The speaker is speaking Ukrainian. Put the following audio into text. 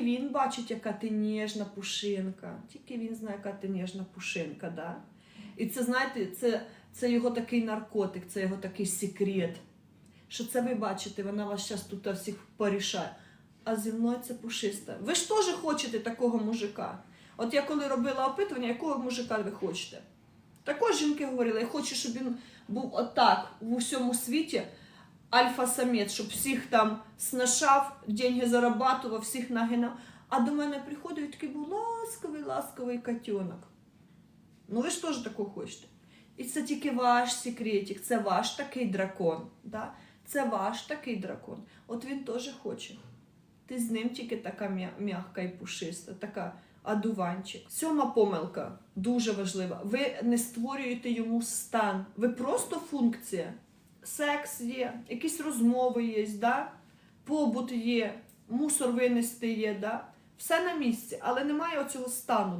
він бачить, яка ти ніжна пушинка. Тільки він знає, яка ти ніжна пушинка. Да? І це, знаєте, це, це його такий наркотик, це його такий секрет. Що це ви бачите, вона вас зараз тут всіх порішає. А зі мною це пушиста. Ви ж теж хочете такого мужика. От я коли робила опитування, якого мужика ви хочете? Також жінки говорили, я хочу, щоб він був отак в усьому світі, альфа-самець, щоб всіх там снашав, деньги зарабатував, всіх нагинав. А до мене приходив і такий був ласковий, ласковий котенок. Ну ви ж теж такого хочете. І це тільки ваш секретик, це ваш такий дракон. Да? Це ваш такий дракон. От він теж хоче. Ти з ним тільки така м'я- м'яка і пушиста, така адуванчик. Сьома помилка дуже важлива. Ви не створюєте йому стан. Ви просто функція. Секс є, якісь розмови є, да? побут є, мусор винести є, да? все на місці, але немає оцього стану.